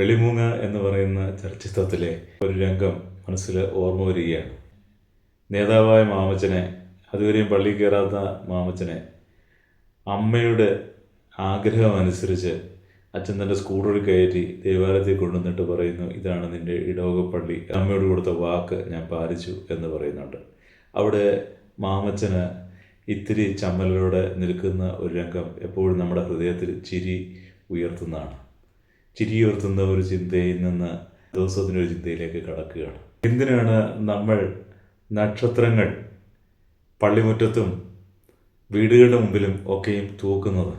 വെളിമൂങ്ങ എന്ന് പറയുന്ന ചലച്ചിത്രത്തിലെ ഒരു രംഗം മനസ്സിൽ ഓർമ്മ വരികയാണ്. നേതാവായ മാമച്ചനെ അതുവരെയും പള്ളിയിൽ കയറാത്ത മാമച്ചനെ അമ്മയുടെ ആഗ്രഹം അനുസരിച്ച് അച്ഛൻ തന്റെ സ്കൂട്ടറിൽ കയറ്റി ദേവാലയത്തിൽ കൊണ്ടുവന്നിട്ട് പറയുന്നു ഇതാണ് നിന്റെ ഇടവകപ്പള്ളി അമ്മയോട് കൊടുത്ത വാക്ക് ഞാൻ പാലിച്ചു എന്ന് പറയുന്നുണ്ട്. അവിടെ മാമച്ചന് ഇത്തിരി ചമ്മലോടെ നിൽക്കുന്ന ഒരു രംഗം എപ്പോഴും നമ്മുടെ ഹൃദയത്തിൽ ചിരി ഉയർത്തുന്നതാണ്. ചിരി ഉയർത്തുന്ന ഒരു ചിന്തയിൽ നിന്ന് ദിവസത്തിന്റെ ഒരു ചിന്തയിലേക്ക് കടക്കുകയാണ്. എന്തിനാണ് നമ്മൾ നക്ഷത്രങ്ങൾ പള്ളിമുറ്റത്തും വീടുകളുടെ മുമ്പിലും ഒക്കെയും തൂക്കുന്നത്?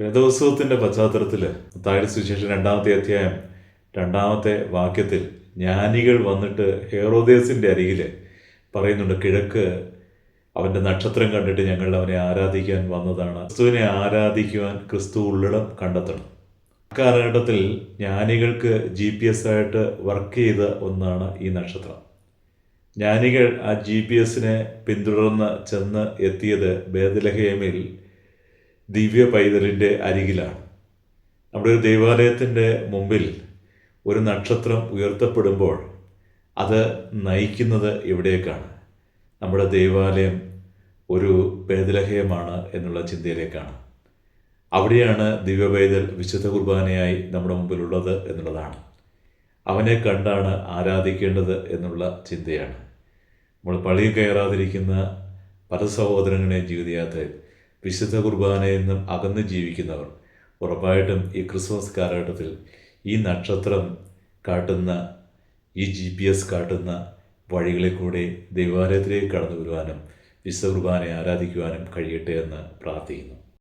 വേദോത്സവത്തിന്റെ പശ്ചാത്തലത്തിൽ താഴെ സുവിശേഷം രണ്ടാമത്തെ അധ്യായം രണ്ടാമത്തെ വാക്യത്തിൽ ജ്ഞാനികൾ വന്നിട്ട് ഹേറോദേസിന്റെ അരികിൽ പറയുന്നുണ്ട് കിഴക്ക് അവന്റെ നക്ഷത്രം കണ്ടിട്ട് ഞങ്ങൾ അവനെ ആരാധിക്കാൻ വന്നതാണ്. ക്രിസ്തുവിനെ ആരാധിക്കുവാൻ ക്രിസ്തു ഉള്ളിടം കണ്ടെത്തണം. കാലഘട്ടത്തിൽ ജ്ഞാനികൾക്ക് ജി പി എസ് ആയിട്ട് വർക്ക് ചെയ്ത ഒന്നാണ് ഈ നക്ഷത്രം. ജ്ഞാനികൾ ആ ജി പി എസിനെ പിന്തുടർന്ന് ചെന്ന് എത്തിയത് ബേദലഹേമിൽ ദിവ്യ പൈതലിന്റെ അരികിലാണ്. നമ്മുടെ ഒരു ദേവാലയത്തിന്റെ മുമ്പിൽ ഒരു നക്ഷത്രം ഉയർത്തപ്പെടുമ്പോൾ അത് നയിക്കുന്നത് എവിടേക്കാണ്? നമ്മുടെ ദൈവാലയം ഒരു ബേദലഹയമാണ് എന്നുള്ള ചിന്തയിലേക്കാണ്. അവിടെയാണ് ദിവ്യപൈതൽ വിശുദ്ധ കുർബാനയായി നമ്മുടെ മുമ്പിലുള്ളത് എന്നുള്ളതാണ്. അവനെ കണ്ടാണ് ആരാധിക്കേണ്ടത് എന്നുള്ള ചിന്തയാണ്. നമ്മൾ പള്ളിയിൽ കയറാതിരിക്കുന്ന പല സഹോദരങ്ങളെ ജീവിതയാത്രയിൽ വിശുദ്ധ കുർബാനയിൽ നിന്നും അകന്ന് ജീവിക്കുന്നവർ ഉറപ്പായിട്ടും ഈ ക്രിസ്മസ് കാലഘട്ടത്തിൽ ഈ നക്ഷത്രം കാട്ടുന്ന ഈ ജി പി എസ് കാട്ടുന്ന വഴികളിൽ കൂടെ ദൈവാലയത്തിലേക്ക് കടന്നു വരുവാനും വിശുദ്ധ കുർബാനയെ ആരാധിക്കുവാനും കഴിയട്ടെ എന്ന് പ്രാർത്ഥിക്കുന്നു.